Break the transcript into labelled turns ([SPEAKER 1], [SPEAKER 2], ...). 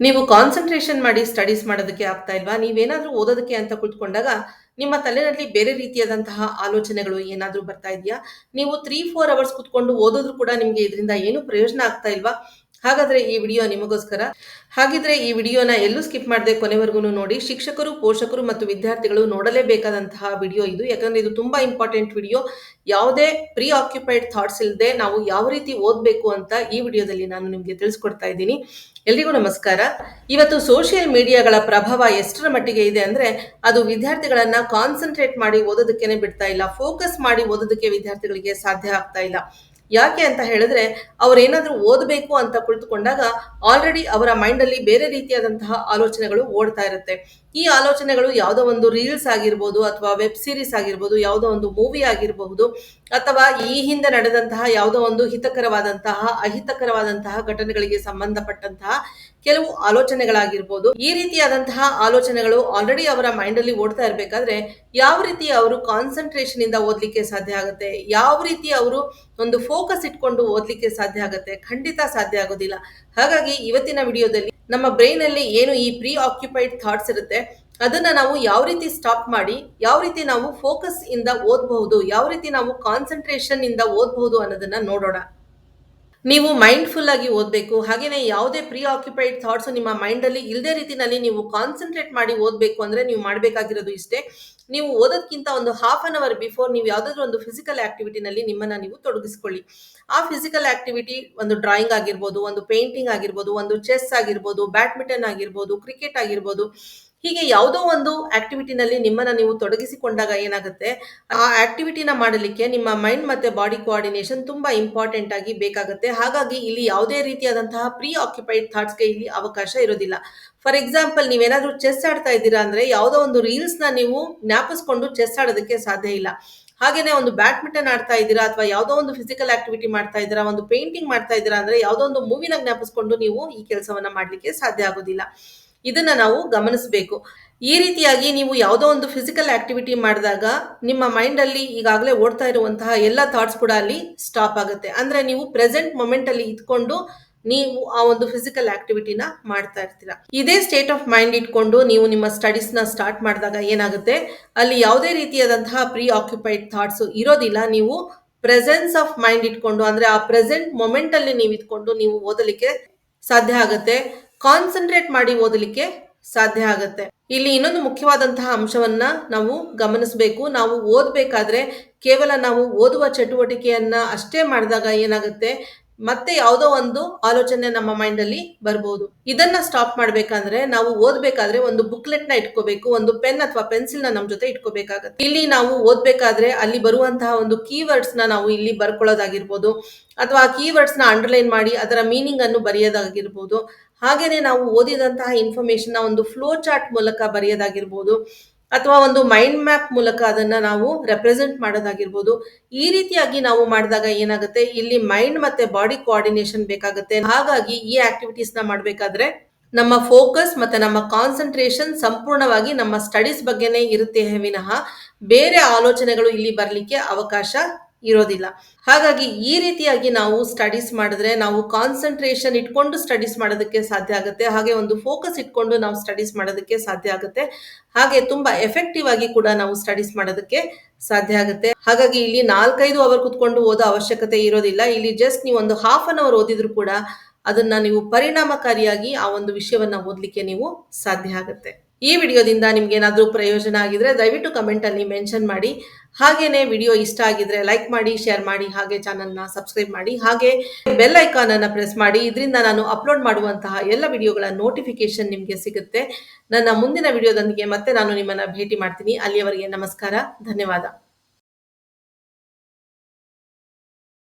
[SPEAKER 1] ನೀವು ಕಾನ್ಸಂಟ್ರೇಷನ್ ಮಾಡಿ ಸ್ಟಡೀಸ್ ಮಾಡೋದಕ್ಕೆ ಆಗ್ತಾ ಇಲ್ವಾ? ನೀವೇನಾದ್ರೂ ಓದೋದಕ್ಕೆ ಅಂತ ಕುಳಿತುಕೊಂಡಾಗ ನಿಮ್ಮ ತಲೆನಲ್ಲಿ ಬೇರೆ ರೀತಿಯಾದಂತಹ ಆಲೋಚನೆಗಳು ಏನಾದ್ರೂ ಬರ್ತಾ ಇದೆಯಾ? ನೀವು ತ್ರೀ ಫೋರ್ ಅವರ್ಸ್ ಕುತ್ಕೊಂಡು ಓದೋದ್ರು ಕೂಡ ನಿಮ್ಗೆ ಇದರಿಂದ ಏನು ಪ್ರಯೋಜನ ಆಗ್ತಾ ಇಲ್ವಾ? ಹಾಗಾದ್ರೆ ಈ ವಿಡಿಯೋ ನಿಮಗೋಸ್ಕರ. ಹಾಗಿದ್ರೆ ಈ ವಿಡಿಯೋನ ಎಲ್ಲೂ ಸ್ಕಿಪ್ ಮಾಡದೆ ಕೊನೆವರೆಗೂ ನೋಡಿ, ಶಿಕ್ಷಕರು, ಪೋಷಕರು ಮತ್ತು ವಿದ್ಯಾರ್ಥಿಗಳು ನೋಡಲೇಬೇಕಾದಂತಹ ವಿಡಿಯೋ ಇದು. ಯಾಕಂದ್ರೆ ಇದು ತುಂಬಾ ಇಂಪಾರ್ಟೆಂಟ್ ವಿಡಿಯೋ. ಯಾವುದೇ ಪ್ರೀ ಆಕ್ಯುಪೈಡ್ ಥಾಟ್ಸ್ ಇಲ್ಲದೆ ನಾವು ಯಾವ ರೀತಿ ಓದಬೇಕು ಅಂತ ಈ ವಿಡಿಯೋದಲ್ಲಿ ನಾನು ನಿಮಗೆ ತಿಳಿಸ್ಕೊಡ್ತಾ ಇದ್ದೀನಿ. ಎಲ್ರಿಗೂ ನಮಸ್ಕಾರ. ಇವತ್ತು ಸೋಷಿಯಲ್ ಮೀಡಿಯಾಗಳ ಪ್ರಭಾವ ಎಷ್ಟರ ಮಟ್ಟಿಗೆ ಇದೆ ಅಂದ್ರೆ, ಅದು ವಿದ್ಯಾರ್ಥಿಗಳನ್ನ ಕಾನ್ಸಂಟ್ರೇಟ್ ಮಾಡಿ ಓದೋದಕ್ಕೇನೆ ಬಿಡ್ತಾ ಇಲ್ಲ. ಫೋಕಸ್ ಮಾಡಿ ಓದೋದಕ್ಕೆ ವಿದ್ಯಾರ್ಥಿಗಳಿಗೆ ಸಾಧ್ಯ ಆಗ್ತಾ ಇಲ್ಲ. ಯಾಕೆ ಅಂತ ಹೇಳಿದ್ರೆ ಅವ್ರೇನಾದ್ರೂ ಓದಬೇಕು ಅಂತ ಕುಳಿತುಕೊಂಡಾಗ ಆಲ್ರೆಡಿ ಅವರ ಮೈಂಡಲ್ಲಿ ಬೇರೆ ರೀತಿಯಾದಂತಹ ಆಲೋಚನೆಗಳು ಓಡ್ತಾ ಇರುತ್ತೆ. ಈ ಆಲೋಚನೆಗಳು ಯಾವುದೋ ಒಂದು ರೀಲ್ಸ್ ಆಗಿರ್ಬೋದು ಅಥವಾ ವೆಬ್ ಸೀರೀಸ್ ಆಗಿರ್ಬೋದು, ಯಾವುದೋ ಒಂದು ಮೂವಿ ಆಗಿರಬಹುದು ಅಥವಾ ಈ ಹಿಂದೆ ನಡೆದಂತಹ ಯಾವುದೋ ಒಂದು ಹಿತಕರವಾದಂತಹ, ಅಹಿತಕರವಾದಂತಹ ಘಟನೆಗಳಿಗೆ ಸಂಬಂಧಪಟ್ಟಂತಹ ಕೆಲವು ಆಲೋಚನೆಗಳಾಗಿರ್ಬೋದು. ಈ ರೀತಿಯಾದಂತಹ ಆಲೋಚನೆಗಳು ಆಲ್ರೆಡಿ ಅವರ ಮೈಂಡಲ್ಲಿ ಓಡ್ತಾ ಇರಬೇಕಾದ್ರೆ ಯಾವ ರೀತಿ ಅವರು ಕಾನ್ಸಂಟ್ರೇಷನ್ ಇಂದ ಓದ್ಲಿಕ್ಕೆ ಸಾಧ್ಯ ಆಗುತ್ತೆ? ಯಾವ ರೀತಿ ಅವರು ಒಂದು ಫೋಕಸ್ ಇಟ್ಕೊಂಡು ಓದ್ಲಿಕ್ಕೆ ಸಾಧ್ಯ ಆಗುತ್ತೆ? ಖಂಡಿತ ಸಾಧ್ಯ ಆಗೋದಿಲ್ಲ. ಹಾಗಾಗಿ ಇವತ್ತಿನ ವಿಡಿಯೋದಲ್ಲಿ ನಮ್ಮ ಬ್ರೈನ್ ಅಲ್ಲಿ ಏನು ಈ ಪ್ರೀ ಆಕ್ಯುಪೈಡ್ ಥಾಟ್ಸ್ ಇರುತ್ತೆ, ಅದನ್ನ ನಾವು ಯಾವ ರೀತಿ ಸ್ಟಾಪ್ ಮಾಡಿ, ಯಾವ ರೀತಿ ನಾವು ಫೋಕಸ್ ಇಂದ ಓದಬಹುದು, ಯಾವ ರೀತಿ ನಾವು ಕಾನ್ಸಂಟ್ರೇಷನ್ ಇಂದ ಓದಬಹುದು ಅನ್ನೋದನ್ನ ನೋಡೋಣ. ನೀವು ಮೈಂಡ್ಫುಲ್ ಆಗಿ ಓದಬೇಕು. ಹಾಗೇನೆ ಯಾವುದೇ ಪ್ರೀ ಆಕ್ಯುಪೈಡ್ ಥಾಟ್ಸ್ ನಿಮ್ಮ ಮೈಂಡಲ್ಲಿ ಇಲ್ಲದೆ ರೀತಿನಲ್ಲಿ ನೀವು ಕಾನ್ಸಂಟ್ರೇಟ್ ಮಾಡಿ ಓದಬೇಕು ಅಂದರೆ ನೀವು ಮಾಡಬೇಕಾಗಿರೋದು ಇಷ್ಟೇ. ನೀವು ಓದೋದಕ್ಕಿಂತ ಒಂದು ಹಾಫ್ ಅನ್ ಅವರ್ ಬಿಫೋರ್ ನೀವು ಯಾವುದಾದ್ರೂ ಒಂದು ಫಿಸಿಕಲ್ ಆಕ್ಟಿವಿಟಿನಲ್ಲಿ ನಿಮ್ಮನ್ನ ನೀವು ತೊಡಗಿಸ್ಕೊಳ್ಳಿ. ಆ ಫಿಸಿಕಲ್ ಆಕ್ಟಿವಿಟಿ ಒಂದು ಡ್ರಾಯಿಂಗ್ ಆಗಿರ್ಬೋದು, ಒಂದು ಪೇಂಟಿಂಗ್ ಆಗಿರ್ಬೋದು, ಒಂದು ಚೆಸ್ ಆಗಿರ್ಬೋದು ಬ್ಯಾಡ್ಮಿಂಟನ್ ಆಗಿರ್ಬೋದು ಕ್ರಿಕೆಟ್ ಆಗಿರ್ಬೋದು ಹೀಗೆ ಯಾವುದೋ ಒಂದು ಆಕ್ಟಿವಿಟಿನಲ್ಲಿ ನಿಮ್ಮನ್ನ ನೀವು ತೊಡಗಿಸಿಕೊಂಡಾಗ ಏನಾಗುತ್ತೆ? ಆ ಆಕ್ಟಿವಿಟಿನ ಮಾಡಲಿಕ್ಕೆ ನಿಮ್ಮ ಮೈಂಡ್ ಮತ್ತೆ ಬಾಡಿ ಕೋಆರ್ಡಿನೇಷನ್ ತುಂಬಾ ಇಂಪಾರ್ಟೆಂಟ್ ಆಗಿ ಬೇಕಾಗುತ್ತೆ. ಹಾಗಾಗಿ ಇಲ್ಲಿ ಯಾವುದೇ ರೀತಿಯಾದಂತಹ ಪ್ರೀ ಆಕ್ಯುಪೈಡ್ ಥಾಟ್ಸ್ಗೆ ಇಲ್ಲಿ ಅವಕಾಶ ಇರೋದಿಲ್ಲ. ಫಾರ್ ಎಕ್ಸಾಂಪಲ್ ನೀವೇನಾದ್ರೂ ಚೆಸ್ ಆಡ್ತಾ ಇದ್ದೀರಾ ಅಂದ್ರೆ ಯಾವುದೋ ಒಂದು ರೀಲ್ಸ್ನ ನೀವು ಜ್ಞಾಪಿಸ್ಕೊಂಡು ಚೆಸ್ ಆಡೋದಕ್ಕೆ ಸಾಧ್ಯ ಇಲ್ಲ. ಹಾಗೇನೆ ಒಂದು ಬ್ಯಾಡ್ಮಿಂಟನ್ ಆಡ್ತಾ ಇದ್ದೀರಾ ಅಥವಾ ಯಾವುದೋ ಒಂದು ಫಿಸಿಕಲ್ ಆಕ್ಟಿವಿಟಿ ಮಾಡ್ತಾ ಇದ್ದೀರಾ, ಒಂದು ಪೇಂಟಿಂಗ್ ಮಾಡ್ತಾ ಇದ್ದೀರಾ ಅಂದ್ರೆ ಯಾವುದೋ ಒಂದು ಮೂವಿನ ಜ್ಞಾಪಿಸ್ಕೊಂಡು ನೀವು ಈ ಕೆಲಸವನ್ನ ಮಾಡಲಿಕ್ಕೆ ಸಾಧ್ಯ ಆಗೋದಿಲ್ಲ. ಇದನ್ನ ನಾವು ಗಮನಿಸಬೇಕು. ಈ ರೀತಿಯಾಗಿ ನೀವು ಯಾವುದೋ ಒಂದು ಫಿಸಿಕಲ್ ಆಕ್ಟಿವಿಟಿ ಮಾಡಿದಾಗ ನಿಮ್ಮ ಮೈಂಡ್ ಅಲ್ಲಿ ಈಗಾಗಲೇ ಓಡ್ತಾ ಇರುವಂತಹ ಎಲ್ಲ ಥಾಟ್ಸ್ ಕೂಡ ಅಲ್ಲಿ ಸ್ಟಾಪ್ ಆಗುತ್ತೆ. ಅಂದ್ರೆ ನೀವು ಪ್ರೆಸೆಂಟ್ ಮೊಮೆಂಟ್ ಅಲ್ಲಿ ಇದ್ಕೊಂಡು ನೀವು ಆ ಒಂದು ಫಿಸಿಕಲ್ ಆಕ್ಟಿವಿಟಿನ ಮಾಡ್ತಾ ಇರ್ತೀರಾ. ಇದೇ ಸ್ಟೇಟ್ ಆಫ್ ಮೈಂಡ್ ಇಟ್ಕೊಂಡು ನೀವು ನಿಮ್ಮ ಸ್ಟಡೀಸ್ನ ಸ್ಟಾರ್ಟ್ ಮಾಡಿದಾಗ ಏನಾಗುತ್ತೆ? ಅಲ್ಲಿ ಯಾವುದೇ ರೀತಿಯಾದಂತಹ ಪ್ರೀ ಆಕ್ಯುಪೈಡ್ ಥಾಟ್ಸ್ ಇರೋದಿಲ್ಲ. ನೀವು ಪ್ರೆಸೆನ್ಸ್ ಆಫ್ ಮೈಂಡ್ ಇಟ್ಕೊಂಡು, ಅಂದ್ರೆ ಆ ಪ್ರೆಸೆಂಟ್ ಮೊಮೆಂಟ್ ಅಲ್ಲಿ ನೀವು ಇದ್ಕೊಂಡು ನೀವು ಓದಲಿಕ್ಕೆ ಸಾಧ್ಯ ಆಗುತ್ತೆ. ಕಾನ್ಸಂಟ್ರೇಟ್ ಮಾಡಿ ಓದಲಿಕ್ಕೆ ಸಾಧ್ಯ ಆಗುತ್ತೆ. ಇಲ್ಲಿ ಇನ್ನೊಂದು ಮುಖ್ಯವಾದಂತಹ ಅಂಶವನ್ನ ನಾವು ಗಮನಿಸಬೇಕು. ನಾವು ಓದಬೇಕಾದ್ರೆ ಕೇವಲ ನಾವು ಓದುವ ಚಟುವಟಿಕೆಯನ್ನ ಅಷ್ಟೇ ಮಾಡಿದಾಗ ಏನಾಗುತ್ತೆ? ಮತ್ತೆ ಯಾವುದೋ ಒಂದು ಆಲೋಚನೆ ನಮ್ಮ ಮೈಂಡ್ ಅಲ್ಲಿ ಬರ್ಬೋದು. ಇದನ್ನ ಸ್ಟಾಪ್ ಮಾಡ್ಬೇಕಂದ್ರೆ ನಾವು ಓದ್ಬೇಕಾದ್ರೆ ಒಂದು ಬುಕ್ಲೆಟ್ನ ಇಟ್ಕೋಬೇಕು, ಒಂದು ಪೆನ್ ಅಥವಾ ಪೆನ್ಸಿಲ್ನ ನಮ್ ಜೊತೆ ಇಟ್ಕೋಬೇಕಾಗತ್ತೆ. ಇಲ್ಲಿ ನಾವು ಓದ್ಬೇಕಾದ್ರೆ ಅಲ್ಲಿ ಬರುವಂತಹ ಒಂದು ಕೀವರ್ಡ್ಸ್ನ ನಾವು ಇಲ್ಲಿ ಬರ್ಕೊಳ್ಳೋದಾಗಿರ್ಬೋದು, ಅಥವಾ ಆ ಕೀವರ್ಡ್ಸ್ನ ಅಂಡರ್ಲೈನ್ ಮಾಡಿ ಅದರ ಮೀನಿಂಗ್ ಅನ್ನು ಬರೆಯೋದಾಗಿರ್ಬೋದು. ಹಾಗೇನೆ ನಾವು ಓದಿದಂತಹ ಇನ್ಫಾರ್ಮೇಶನ್ ಒಂದು ಫ್ಲೋ ಚಾರ್ಟ್ ಮೂಲಕ ಬರೆಯೋದಾಗಿರ್ಬೋದು. ಅಥವಾ ಒಂದು ಮೈಂಡ್ ಮ್ಯಾಪ್ ಮೂಲಕ ಅದನ್ನ ನಾವು ರೆಪ್ರೆಸೆಂಟ್ ಮಾಡೋದಾಗಿರ್ಬೋದು. ಈ ರೀತಿಯಾಗಿ ನಾವು ಮಾಡಿದಾಗ ಏನಾಗುತ್ತೆ? ಇಲ್ಲಿ ಮೈಂಡ್ ಮತ್ತೆ ಬಾಡಿ ಕೋಆರ್ಡಿನೇಷನ್ ಬೇಕಾಗುತ್ತೆ. ಹಾಗಾಗಿ ಈ ಆಕ್ಟಿವಿಟೀಸ್ನ ಮಾಡಬೇಕಾದ್ರೆ ನಮ್ಮ ಫೋಕಸ್ ಮತ್ತೆ ನಮ್ಮ ಕಾನ್ಸಂಟ್ರೇಷನ್ ಸಂಪೂರ್ಣವಾಗಿ ನಮ್ಮ ಸ್ಟಡೀಸ್ ಬಗ್ಗೆನೇ ಇರುತ್ತೆ ವಿನಃ. ಬೇರೆ ಆಲೋಚನೆಗಳು ಇಲ್ಲಿ ಬರಲಿಕ್ಕೆ ಅವಕಾಶ ಇರೋದಿಲ್ಲ. ಹಾಗಾಗಿ ಈ ರೀತಿಯಾಗಿ ನಾವು ಸ್ಟಡೀಸ್ ಮಾಡಿದ್ರೆ ನಾವು ಕಾನ್ಸಂಟ್ರೇಷನ್ ಇಟ್ಕೊಂಡು ಸ್ಟಡೀಸ್ ಮಾಡೋದಕ್ಕೆ ಸಾಧ್ಯ ಆಗುತ್ತೆ. ಹಾಗೆ ಒಂದು ಫೋಕಸ್ ಇಟ್ಕೊಂಡು ನಾವು ಸ್ಟಡೀಸ್ ಮಾಡೋದಕ್ಕೆ ಸಾಧ್ಯ ಆಗುತ್ತೆ. ಹಾಗೆ ತುಂಬಾ ಎಫೆಕ್ಟಿವ್ ಆಗಿ ಕೂಡ ನಾವು ಸ್ಟಡೀಸ್ ಮಾಡೋದಕ್ಕೆ ಸಾಧ್ಯ ಆಗುತ್ತೆ. ಹಾಗಾಗಿ ಇಲ್ಲಿ ನಾಲ್ಕೈದು ಅವರ್ ಕುತ್ಕೊಂಡು ಓದೋ ಅವಶ್ಯಕತೆ ಇರೋದಿಲ್ಲ. ಇಲ್ಲಿ ಜಸ್ಟ್ ನೀವು ಒಂದು ಹಾಫ್ ಅನ್ ಅವರ್ ಓದಿದ್ರು ಕೂಡ ಅದನ್ನ ನೀವು ಪರಿಣಾಮಕಾರಿಯಾಗಿ ಆ ಒಂದು ವಿಷಯವನ್ನ ಓದ್ಲಿಕ್ಕೆ ನೀವು ಸಾಧ್ಯ ಆಗುತ್ತೆ. ಈ ವಿಡಿಯೋದಿಂದ ನಿಮ್ಗೆ ಏನಾದ್ರೂ ಪ್ರಯೋಜನ ಆಗಿದ್ರೆ ದಯವಿಟ್ಟು ಕಮೆಂಟ್ ಅಲ್ಲಿ ಮೆನ್ಷನ್ ಮಾಡಿ. ಹಾಗೇನೆ ವಿಡಿಯೋ ಇಷ್ಟ ಆಗಿದ್ರೆ ಲೈಕ್ ಮಾಡಿ ಶೇರ್ ಮಾಡಿ, ಹಾಗೆ ಚಾನಲ್ನ ಸಬ್ಸ್ಕ್ರೈಬ್ ಮಾಡಿ, ಹಾಗೆ ಬೆಲ್ ಐಕಾನ್ ಅನ್ನ ಪ್ರೆಸ್ ಮಾಡಿ. ಇದರಿಂದ ನಾನು ಅಪ್ಲೋಡ್ ಮಾಡುವಂತಹ ಎಲ್ಲ ವಿಡಿಯೋಗಳ ನೋಟಿಫಿಕೇಶನ್ ನಿಮಗೆ ಸಿಗುತ್ತೆ. ನನ್ನ ಮುಂದಿನ ವಿಡಿಯೋದೊಂದಿಗೆ ಮತ್ತೆ ನಾನು ನಿಮ್ಮನ್ನ ಭೇಟಿ ಮಾಡ್ತೀನಿ. ಅಲ್ಲಿಯವರೆಗೆ ನಮಸ್ಕಾರ, ಧನ್ಯವಾದ.